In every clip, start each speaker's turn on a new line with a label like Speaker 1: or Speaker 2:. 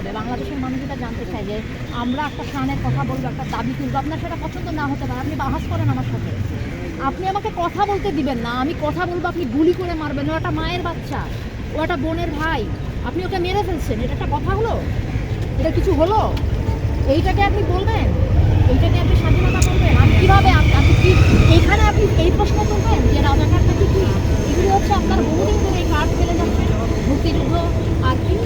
Speaker 1: হবে। বাংলাদেশের মানুষ এটা জানতে চায় যে আমরা একটা প্রাণের কথা বলব, একটা দাবি তুলবো। আপনার সেটা পছন্দ না হতে পারে, আপনি বাহাস করেন আমার সাথে। আপনি আমাকে কথা বলতে দিবেন না, আমি কথা বলব, আপনি গুলি করে মারবেন। ও একটা মায়ের বাচ্চা, ও একটা বোনের ভাই, আপনি ওকে মেরে ফেলছেন। এটা একটা কথা হলো? এটা কিছু হলো? এইটাকে আপনি বলবেন? এইটাকে আপনি স্বাধীনতা করবেন আমি কীভাবে আপ- আপনি কি এইখানে আপনি এই প্রশ্ন তুলবেন যে রাজাকারটা কি কি এগুলি হচ্ছে আপনার বহুদিন ধরে এই কার্ড ফেলে যাচ্ছেন মুক্তিযুদ্ধ আর কি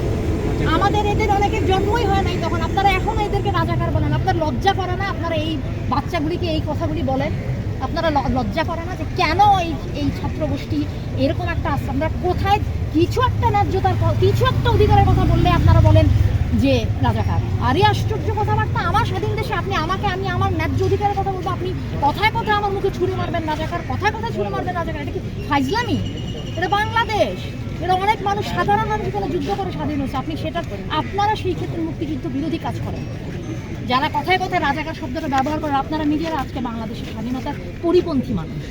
Speaker 1: আমাদের এদের অনেকের জন্মই হয় নাই তখন আপনারা এখন এদেরকে রাজাকার বলেন আপনার লজ্জা করে না? আপনারা এই বাচ্চাগুলিকে এই কথাগুলি বলেন? আপনারা লজ্জা করে না যে কেন এই এই ছাত্র গোষ্ঠী এরকম একটা আসছে আমরা কোথায় কিছু একটা ন্যায্যতার কিছু একটা অধিকারের কথা বললে আপনারা বলেন যে, রাজাকার। আরে আশ্চর্য কথাবার্তা। আমার স্বাধীন দেশে আপনি আমাকে, আমি আমার ন্যায্য অধিকারের কথা বলব। আপনি কথায় কথায় আমার মুখে ছুরি মারবেন, রাজাকার। কথায় কথায় ছুরি মারবেন, রাজাকার। এটা কি ফাইজলামি এটা বাংলাদেশ। এটা অনেক মানুষ, সাধারণ মানুষ যুদ্ধ করে স্বাধীন হয়েছে। আপনি সেটা, আপনারা সেই ক্ষেত্রে মুক্তিযুদ্ধ বিরোধী কাজ করেন। যারা কথায় কথায় রাজাকার শব্দটা ব্যবহার করেন আপনারা নিজেরা আজকে বাংলাদেশের স্বাধীনতার পরিপন্থী মানুষ।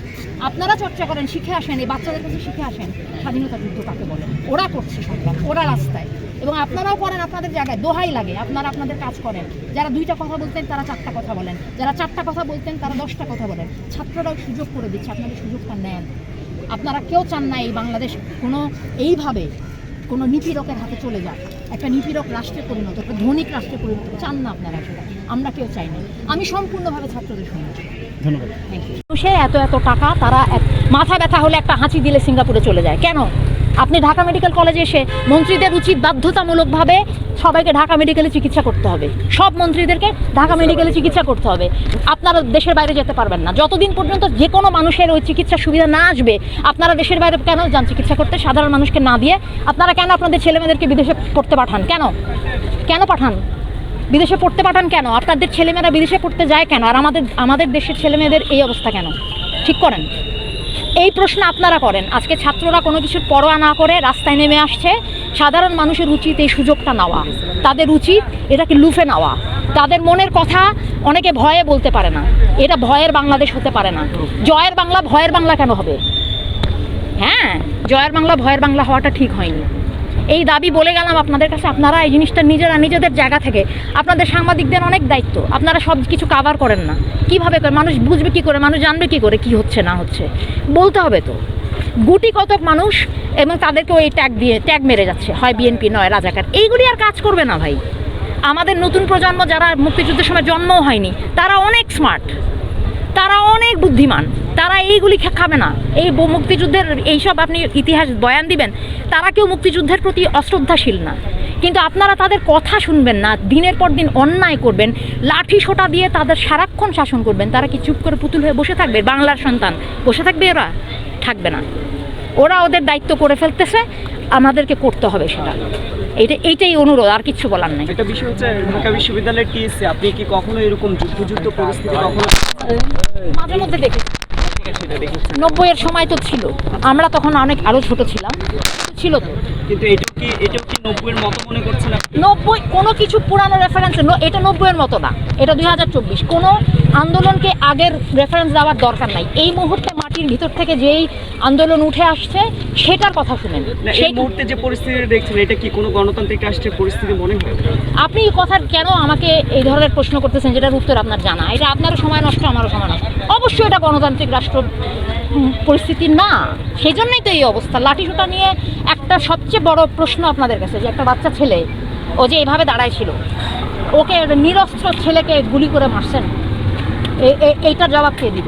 Speaker 1: আপনারা চর্চা করেন, শিখে আসেন, এই বাচ্চাদের কাছে শিখে আসেন, স্বাধীনতা যুদ্ধ কাকে বলেন ওরা করছে সংগ্রাম, ওরা রাস্তায়। এবং আপনারাও করেন আপনাদের জায়গায়, দোহাই লাগে, আপনারা আপনাদের কাজ করেন। যারা দুইটা কথা বলতেন, তারা চারটা কথা বলেন। যারা চারটা কথা বলতেন, তারা দশটা কথা বলেন। ছাত্ররাও সুযোগ করে দিচ্ছে, আপনাদের সুযোগটা নেন। আপনারা কেউ চান না এই বাংলাদেশ কোনো এইভাবে কোনো নিপীড়কের হাতে চলে যায় একটা নিপীড়ক রাষ্ট্রে পরিণত একটা ধনিক রাষ্ট্রে পরিণত চান না আপনারা সেটা আমরা কেউ চাই না। আমি সম্পূর্ণভাবে ছাত্রদের সঙ্গে
Speaker 2: ধন্যবাদ।
Speaker 1: সে এত এত টাকা তারা মাথা ব্যথা হলে একটা হাঁচি দিলে সিঙ্গাপুরে চলে যায়। কেন? আপনি ঢাকা মেডিকেল কলেজে এসে মন্ত্রীদের উচিত বাধ্যতামূলকভাবে সবাইকে ঢাকা মেডিকেলে চিকিৎসা করতে হবে। সব মন্ত্রীদেরকে ঢাকা মেডিকেলে চিকিৎসা করতে হবে। আপনারা দেশের বাইরে যেতে পারবেন না। যতদিন পর্যন্ত যে কোনো মানুষের ওই চিকিৎসার সুবিধা না আসবে, আপনারা দেশের বাইরে কেন যান চিকিৎসা করতে? সাধারণ মানুষকে না দিয়ে আপনারা কেন আপনাদের ছেলেমেয়েদেরকে বিদেশে পড়তে পাঠান? কেন? কেন পাঠান? বিদেশে পড়তে পাঠান কেন? আপনাদের ছেলেমেয়েরা বিদেশে পড়তে যায় কেন? আর আমাদের আমাদের দেশের ছেলেমেয়েদের এই অবস্থা কেন? ঠিক করেন? এই প্রশ্ন আপনারা করেন। আজকে ছাত্ররা কোনো কিছুর পরোয়া না করে রাস্তায় নেমে আসছে। সাধারণ মানুষের উচিত এই সুযোগটা নেওয়া। তাদের উচিত এটাকে লুফে নেওয়া। তাদের মনের কথা অনেকে ভয়ে বলতে পারে না। এটা ভয়ের বাংলাদেশ হতে পারে না। জয়ের বাংলা, ভয়ের বাংলা কেন হবে? হ্যাঁ জয়ের বাংলা, ভয়ের বাংলা হওয়াটা ঠিক হয়নি। এই দাবি বলে গেলাম আপনাদের কাছে, আপনারা এই জিনিসটা নিজেরা নিজেদের জায়গা থেকে। আপনাদের সাংবাদিকদের অনেক দায়িত্ব, আপনারা সব কিছু কাভার করেন না। কীভাবে করে? মানুষ বুঝবে কি করে? মানুষ জানবে কি করে? কি হচ্ছে, না হচ্ছে? বলতে হবে তো। গুটি কতক মানুষ এবং তাদেরকে ওই ট্যাগ দিয়ে ট্যাগ মেরে যাচ্ছে। হয় বিএনপি নয়, রাজাকার। এইগুলি আর কাজ করবে না ভাই। আমাদের নতুন প্রজন্ম যারা মুক্তিযুদ্ধের সময় জন্মও হয়নি, তারা অনেক স্মার্ট তারা অনেক বুদ্ধিমান, তারা এইগুলি খাবে না। এই মুক্তিযুদ্ধের এইসব আপনি ইতিহাস বয়ান দিবেন, তারা কেউ মুক্তিযুদ্ধের প্রতি অশ্রদ্ধাশীল না। কিন্তু আপনারা তাদের কথা শুনবেন না, দিনের পর দিন অন্যায় করবেন, লাঠি সোটা দিয়ে তাদের সারাক্ষণ শাসন করবেন, তারা কি চুপ করে পুতুল হয়ে বসে থাকবে? বাংলার সন্তান, বসে থাকবে এরা? থাকবে না। ওরা ওদের দায়িত্ব করে ফেলতেছে আমাদেরকে করতে হবে সেটা। এটা এইটাই অনুরোধ আর কিছু বলার নেই।
Speaker 2: একটা বিষয় হচ্ছে ঢাকা বিশ্ববিদ্যালয়ের টিএসসি আপনি কি কখনো এরকম যুদ্ধযুদ্ধ পরিস্থিতি কখনো
Speaker 1: মাঝে মধ্যে দেখি। নব্বইয়ের সময় তো ছিল। আমরা তখন অনেক আরও ছোট ছিলাম। ছিল তো।
Speaker 2: কিন্তু কি এটাও কি নব্বইয়ের মতো মনে করছেন আপনি?
Speaker 1: নব্বই কোনো কিছু পুরানো রেফারেন্স এটা নব্বইয়ের মতো না। এটা দুই হাজার চব্বিশ। কোনো আন্দোলনকে আগের রেফারেন্স দেওয়ার দরকার নাই। এই মুহূর্তে মাটির ভিতর থেকে যেই আন্দোলন উঠে আসছে সেটার কথা শুনেন।
Speaker 2: এই মুহূর্তে যে পরিস্থিতি দেখছেন এটা কি কোনো গণতান্ত্রিক রাষ্ট্রের পরিস্থিতি মনে হয়?
Speaker 1: আপনি এই কথার কেন আমাকে এই ধরনের প্রশ্ন করতেছেন যেটার উত্তর আপনার জানা। এটা আপনারও সময় নষ্ট আমারও সময় নষ্ট। অবশ্যই এটা গণতান্ত্রিক রাষ্ট্র পরিস্থিতি না সেই জন্যই তো এই অবস্থা। লাঠিসোঁটা নিয়ে একটা সবচেয়ে বড় প্রশ্ন আপনাদের কাছে, যে একটা বাচ্চা ছেলে, ও যে এইভাবে দাঁড়ায় ছিল ওকে নিরস্ত্র ছেলেকে গুলি করে মারছেন এইটার জবাব কে দিব?